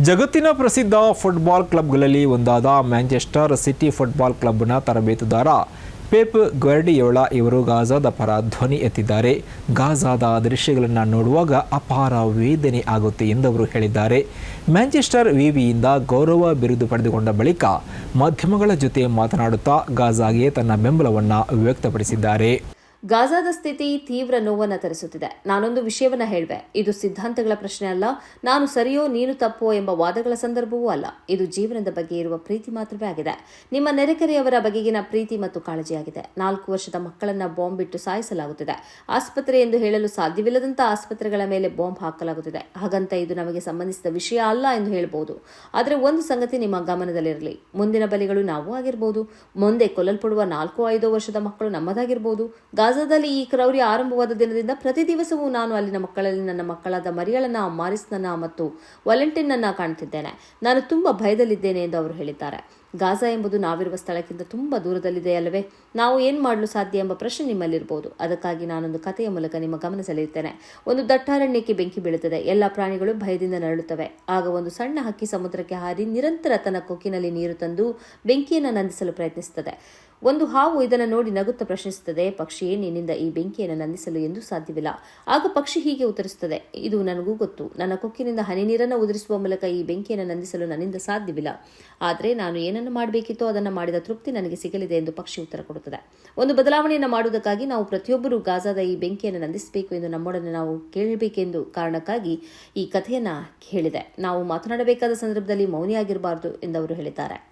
ಜಗತ್ತಿನ ಪ್ರಸಿದ್ಧ ಫುಟ್ಬಾಲ್ ಕ್ಲಬ್ಗಳಲ್ಲಿ ಒಂದಾದ ಮ್ಯಾಂಚೆಸ್ಟರ್ ಸಿಟಿ ಫುಟ್ಬಾಲ್ ಕ್ಲಬ್ನ ತರಬೇತುದಾರ ಪೇಪ್ ಗ್ವಾರ್ಡಿಯೋಳ ಇವರು ಗಾಜಾದ ಪರ ಧ್ವನಿ ಎತ್ತಿದ್ದಾರೆ. ಗಾಜಾದ ದೃಶ್ಯಗಳನ್ನು ನೋಡುವಾಗ ಅಪಾರ ವೇದನೆ ಆಗುತ್ತೆ ಎಂದವರು ಹೇಳಿದ್ದಾರೆ. ಮ್ಯಾಂಚೆಸ್ಟರ್ ವಿವಿಯಿಂದ ಗೌರವ ಬಿರುದು ಪಡೆದುಕೊಂಡ ಬಳಿಕ ಮಾಧ್ಯಮಗಳ ಜೊತೆ ಮಾತನಾಡುತ್ತಾ ಗಾಜಾಗೆ ತನ್ನ ಬೆಂಬಲವನ್ನು ವ್ಯಕ್ತಪಡಿಸಿದ್ದಾರೆ. ಗಾಜಾದ ಸ್ಥಿತಿ ತೀವ್ರ ನೋವನ್ನು ತರಿಸುತ್ತಿದೆ. ನಾನೊಂದು ವಿಷಯವನ್ನ ಹೇಳುವೆ. ಇದು ಸಿದ್ಧಾಂತಗಳ ಪ್ರಶ್ನೆ ಅಲ್ಲ. ನಾನು ಸರಿಯೋ ನೀನು ತಪ್ಪೋ ಎಂಬ ವಾದಗಳ ಸಂದರ್ಭವೂ ಅಲ್ಲ. ಇದು ಜೀವನದ ಬಗ್ಗೆ ಇರುವ ಪ್ರೀತಿ ಮಾತ್ರವೇ ಆಗಿದೆ. ನಿಮ್ಮ ನೆರೆಕೆರೆಯವರ ಬಗೆಗಿನ ಪ್ರೀತಿ ಮತ್ತು ಕಾಳಜಿಯಾಗಿದೆ. ನಾಲ್ಕು ವರ್ಷದ ಮಕ್ಕಳನ್ನ ಬಾಂಬ್ ಬಿಟ್ಟು ಸಾಯಿಸಲಾಗುತ್ತಿದೆ. ಆಸ್ಪತ್ರೆ ಎಂದು ಹೇಳಲು ಸಾಧ್ಯವಿಲ್ಲದಂತ ಆಸ್ಪತ್ರೆಗಳ ಮೇಲೆ ಬಾಂಬ್ ಹಾಕಲಾಗುತ್ತಿದೆ. ಹಾಗಂತ ಇದು ನಮಗೆ ಸಂಬಂಧಿಸಿದ ವಿಷಯ ಅಲ್ಲ ಎಂದು ಹೇಳಬಹುದು ಆದರೆ ಒಂದು ಸಂಗತಿ ನಿಮ್ಮ ಗಮನದಲ್ಲಿರಲಿ. ಮುಂದಿನ ಬಲಿಗಳು ನಾವು ಆಗಿರಬಹುದು ಮುಂದೆ ಕೊಲ್ಲಲ್ಪಡುವ ನಾಲ್ಕು ಐದು ವರ್ಷದ ಮಕ್ಕಳು ನಮ್ಮದಾಗಿರಬಹುದು ಗಾಜಾದಲ್ಲಿ ಈ ಕ್ರೌರಿ ಆರಂಭವಾದ ದಿನದಿಂದ ಪ್ರತಿ ದಿವಸವೂ ನಾನು ಅಲ್ಲಿನ ಮಕ್ಕಳಲ್ಲಿ ನನ್ನ ಮಕ್ಕಳಾದ ಮರಿಯಳನ್ನ ಮಾರಿಸ್ನನ್ನ ಮತ್ತು ವಾಲೆಂಟಿನ್ನನ್ನ ಕಾಣ್ತಿದ್ದೇನೆ. ನಾನು ತುಂಬಾ ಭಯದಲ್ಲಿದ್ದೇನೆ ಎಂದು ಅವರು ಹೇಳಿದ್ದಾರೆ. ಗಾಜಾ ಎಂಬುದು ನಾವಿರುವ ಸ್ಥಳಕ್ಕಿಂತ ತುಂಬ ದೂರದಲ್ಲಿದೆ ಅಲ್ಲವೇ? ನಾವು ಏನು ಮಾಡಲು ಸಾಧ್ಯ ಎಂಬ ಪ್ರಶ್ನೆ ನಿಮ್ಮಲ್ಲಿರಬಹುದು. ಅದಕ್ಕಾಗಿ ನಾನೊಂದು ಕಥೆಯ ಮೂಲಕ ನಿಮ್ಮ ಗಮನ ಸೆಳೆಯುತ್ತೇನೆ ಒಂದು ದಟ್ಟಾರಣ್ಯಕ್ಕೆ ಬೆಂಕಿ ಬೀಳುತ್ತದೆ. ಎಲ್ಲ ಪ್ರಾಣಿಗಳು ಭಯದಿಂದ ನರಳುತ್ತವೆ. ಆಗ ಒಂದು ಸಣ್ಣ ಹಕ್ಕಿ ಸಮುದ್ರಕ್ಕೆ ಹಾರಿ ನಿರಂತರ ತನ್ನ ಕೊಕ್ಕಿನಲ್ಲಿ ನೀರು ತಂದು ಬೆಂಕಿಯನ್ನು ನಂದಿಸಲು ಪ್ರಯತ್ನಿಸುತ್ತದೆ. ಒಂದು ಹಾವು ಇದನ್ನು ನೋಡಿ ನಗುತ್ತಾ ಪ್ರಶ್ನಿಸುತ್ತದೆ ಪಕ್ಷಿಯೇ ನಿನ್ನಿಂದ ಈ ಬೆಂಕಿಯನ್ನು ನಂದಿಸಲು ಎಂದು ಸಾಧ್ಯವಿಲ್ಲ. ಆಗ ಪಕ್ಷಿ ಹೀಗೆ ಉತ್ತರಿಸುತ್ತದೆ, ಇದು ನನಗೂ ಗೊತ್ತು. ನನ್ನ ಕೊಕ್ಕಿನಿಂದ ಹನಿ ನೀರನ್ನು ಉದುರಿಸುವ ಮೂಲಕ ಈ ಬೆಂಕಿಯನ್ನು ನಂದಿಸಲು ನನ್ನಿಂದ ಸಾಧ್ಯವಿಲ್ಲ. ಆದರೆ ನಾನು ಏನನ್ನು ಮಾಡಬೇಕಿತ್ತೋ ಅದನ್ನು ಮಾಡಿದ ತೃಪ್ತಿ ನನಗೆ ಸಿಗಲಿದೆ ಎಂದು ಪಕ್ಷಿ ಉತ್ತರ ಕೊಡುತ್ತದೆ. ಒಂದು ಬದಲಾವಣೆಯನ್ನು ಮಾಡುವುದಕ್ಕಾಗಿ ನಾವು ಪ್ರತಿಯೊಬ್ಬರೂ ಗಾಜಾದ ಈ ಬೆಂಕಿಯನ್ನು ನಂದಿಸಬೇಕು ಎಂದು ನಮ್ಮೊಡನೆ ನಾವು ಕೇಳಬೇಕೆಂದು ಕಾರಣಕ್ಕಾಗಿ ಈ ಕಥೆಯನ್ನು ಹೇಳಿದೆ. ನಾವು ಮಾತನಾಡಬೇಕಾದ ಸಂದರ್ಭದಲ್ಲಿ ಮೌನಿಯಾಗಿರಬಾರದು ಅವರು ಹೇಳಿದ್ದಾರೆ.